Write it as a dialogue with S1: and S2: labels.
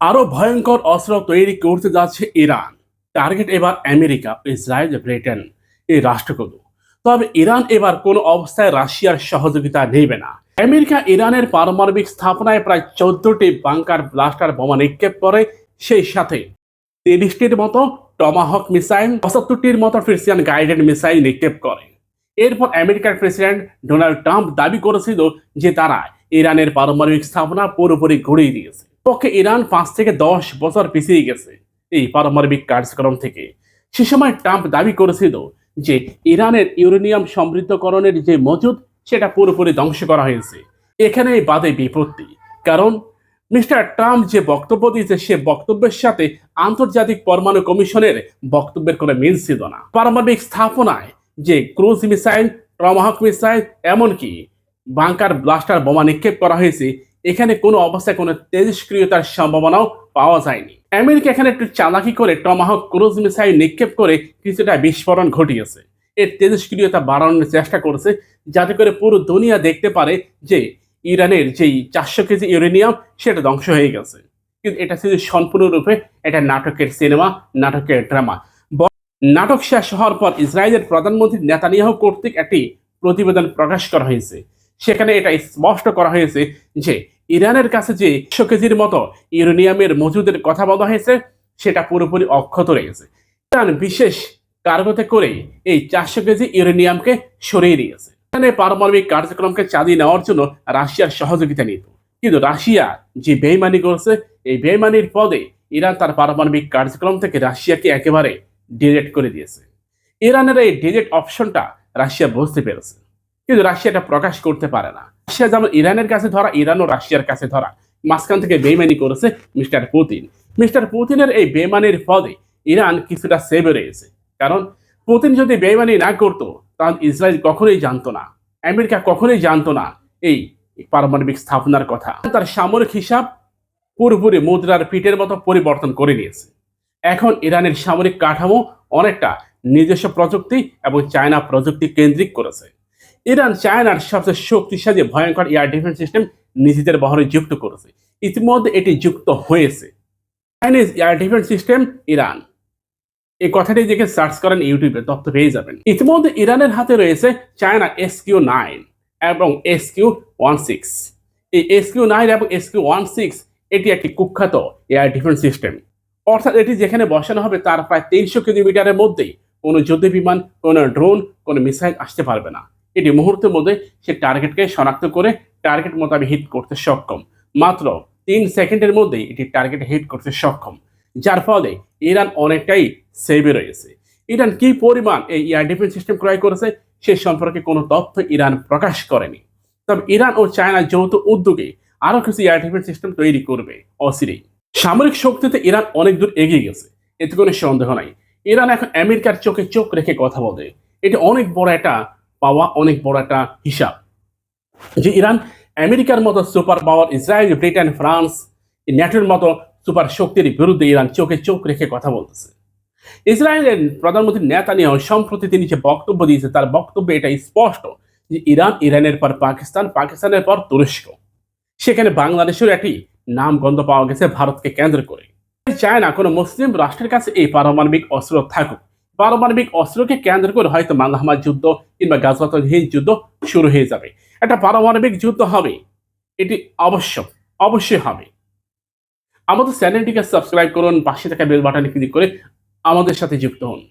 S1: আরও ভয়ঙ্কর অস্ত্র তৈরি করতে যাচ্ছে ইরান। টার্গেট এবার আমেরিকা, ইসরায়েল, ব্রিটেন, এই রাষ্ট্রগুলো। তবে ইরান এবার কোনো অবস্থায় রাশিয়ার সহযোগিতা নেবে না। আমেরিকা ইরানের পারমাণবিক স্থাপনায় প্রায় চোদ্দটি বাংকার ব্লাস্টার বোমা নিক্ষেপ করে, সেই সাথে তিরিশটির মতো টমাহক মিসাইল, পঁচাত্তরটির মতো ফ্রিসিয়ান গাইডেড মিসাইল নিক্ষেপ করে। এরপর আমেরিকার প্রেসিডেন্ট ডোনাল্ড ট্রাম্প দাবি করেছিল যে তারা ইরানের পারমাণবিক স্থাপনা পুরোপুরি ঘুরিয়ে দিয়েছে। পক্ষে ইরান পাঁচ থেকে দশ বছর পিছিয়ে গেছে এই পারমাণবিক কার্যক্রম থেকে। সে সময় ট্রাম্প দাবি করেছিল যে ইরানের ইউরেনিয়াম সমৃদ্ধকরণের যে মজুদ, সেটা পুরোপুরি ধ্বংস করা হয়েছে। এখানে বাদে বিপত্তি। কারণ মিস্টার ট্রাম্প যে বক্তব্য দিয়েছে, সে বক্তব্যের সাথে আন্তর্জাতিক পরমাণু কমিশনের বক্তব্যের কোনো মিল ছিল না। পারমাণবিক স্থাপনায় যে ক্রুজ মিসাইল টমাহক মিসাইল, এমনকি বাংকার ব্লাস্টার বোমা নিক্ষেপ করা হয়েছে এখানে কোনো অবস্থায় কোনো তেজস্ক্রিয়তার সম্ভাবনাও পাওয়া যায়নি। আমেরিকা এখানে একটু চালাকি করে টমাহক ক্রুজ মিসাইল নিক্ষেপ করে কিছুটা বিস্ফোরণ ঘটিয়েছে। এর তেজস্ক্রিয়তা বাড়ানোর চেষ্টা করেছে, যাতে করে পুরো দুনিয়া দেখতে পারে যে ইরানের যেই চারশো কেজি ইউরেনিয়াম, সেটা ধ্বংস হয়ে গেছে। কিন্তু এটা ছিল সম্পূর্ণরূপে এটা নাটকের সিনেমা, নাটকের ড্রামা। নাটক শেষ হওয়ার পর ইসরায়েলের প্রধানমন্ত্রী নেতানিয়াহু কর্তৃক একটি প্রতিবেদন প্রকাশ করা হয়েছে। সেখানে এটা স্পষ্ট করা হয়েছে যে ইরানের কাছে যে একশো কেজির মতো ইউরেনিয়ামের মজুদের কথা বলা হয়েছে, সেটা পুরোপুরি অক্ষত রয়েছে ইরান বিশেষ কার্গোতে করে এই চারশো কেজি ইউরেনিয়ামকে সরিয়ে দিয়েছে এখানে পারমাণবিক কার্যক্রমকে চালিয়ে নেওয়ার জন্য রাশিয়ার সহযোগিতা নিত কিন্তু রাশিয়া যে বেইমানি করছে, এই বেইমানির পদে ইরান তার পারমাণবিক কার্যক্রম থেকে রাশিয়াকে একেবারে ডিলেট করে দিয়েছে। ইরানের এই ডিলেট অপশনটা রাশিয়া বুঝতে পেরেছে। কিন্তু রাশিয়া এটা প্রকাশ করতে পারে না। রাশিয়া যেমন ইরানের কাছে ধরা, ইরানও রাশিয়ার কাছে ধরা। মাঝখান থেকে বেইমানি করেছে মিস্টার পুতিন। মিস্টার পুতিনের এই বেইমানির ফলে ইরান কিছুটা সেভে রয়েছে। কারণ পুতিন যদি বেইমানি না করতো, তাহলে ইসরায়েল কখনোই জানতো না। আমেরিকা কখনোই জানতো না এই পারমাণবিক স্থাপনার কথা। তার সামরিক হিসাব পুরোপুরি মুদ্রার পিঠের মতো পরিবর্তন করে নিয়েছে। এখন ইরানের সামরিক কাঠামো অনেকটা নিজস্ব প্রযুক্তি এবং চায়না প্রযুক্তি কেন্দ্রিক করেছে। ইরান চায়নার সবচেয়ে শক্তিশালী, ভয়ঙ্কর এয়ার ডিফেন্স সিস্টেম নিজেদের বহরে যুক্ত করেছে। ইতিমধ্যে এটি যুক্ত হয়েছে। Chinese air defence system Iran. এই কথাটি দেখে সার্চ করেন ইউটিউবে, তথ্য পেয়ে যাবেন। ইতিমধ্যে ইরানের হাতে রয়েছে চায়না এস কিউ নাইন এবং এস কিউ ওয়ান সিক্স। এই এস কিউ নাইন এবং এস কিউ ওয়ান সিক্স, এটি একটি কুখ্যাত এয়ার ডিফেন্স সিস্টেম অর্থাৎ এটি যেখানে বসানো হবে, তার প্রায় তিনশো কিলোমিটারের মধ্যেই কোনো যুদ্ধ বিমান কোনো ড্রোন কোনো মিসাইল আসতে পারবে না। এটি মুহূর্তের মধ্যে সে টার্গেটকে শনাক্ত করে টার্গেট মোতাবেক হিট করতে সক্ষম। মাত্র তিন সেকেন্ডের মধ্যেই এটি টার্গেট হিট করতে সক্ষম। যার ফলে ইরান অনেকটাই সেভে রয়েছে। ইরান কি পরিমাণ এই এয়ার ডিফেন্স সিস্টেম ক্রয় করেছে, সে সম্পর্কে কোনো তথ্য ইরান প্রকাশ করেনি। তবে ইরান ও চায়না যৌথ উদ্যোগে আরও কিছু এয়ার ডিফেন্স সিস্টেম তৈরি করবে, অচিরেই। সামরিক শক্তিতে ইরান অনেক দূর এগিয়ে গেছে, এতে কোনো সন্দেহ নাই। ইরান এখন আমেরিকার চোখে চোখ রেখে কথা বলে। এটা অনেক বড় একটা পাওয়া অনেক বড় একটা হিসাব। যে ইরান, আমেরিকার মতো super power Israel, Britain, France ন্যাটোর মতো সুপার শক্তির বিরুদ্ধে ইরান চোখে চোখ রেখে কথা বলতেছে। ইসরায়েলের প্রধানমন্ত্রী নেতানিয়াহু সম্প্রতি তিনি যে বক্তব্য দিয়েছে, তার বক্তব্যে এটা স্পষ্ট যে ইরান, ইরানের পর পাকিস্তান, পাকিস্তানের পর তুরস্ক। সেখানে বাংলাদেশের একটি নাম গন্ধ পাওয়া গেছে ভারতকে কেন্দ্র করে। চায় না কোনো মুসলিম রাষ্ট্রের কাছে এই পারমাণবিক অস্ত্র থাকুক। পারমাণবিক অস্ত্রকে কেন্দ্র করে হয়তো মালাহামার যুদ্ধ কিংবা গাজওয়াতুল যুদ্ধ শুরু হয়ে যাবে। একটা পারমাণবিক যুদ্ধ হবে। এটি অবশ্য, অবশ্যই হবে। আমাদের চ্যানেলটিকে সাবস্ক্রাইব করুন, পাশে থাকা বেল বাটনে ক্লিক করে আমাদের সাথে যুক্ত হন।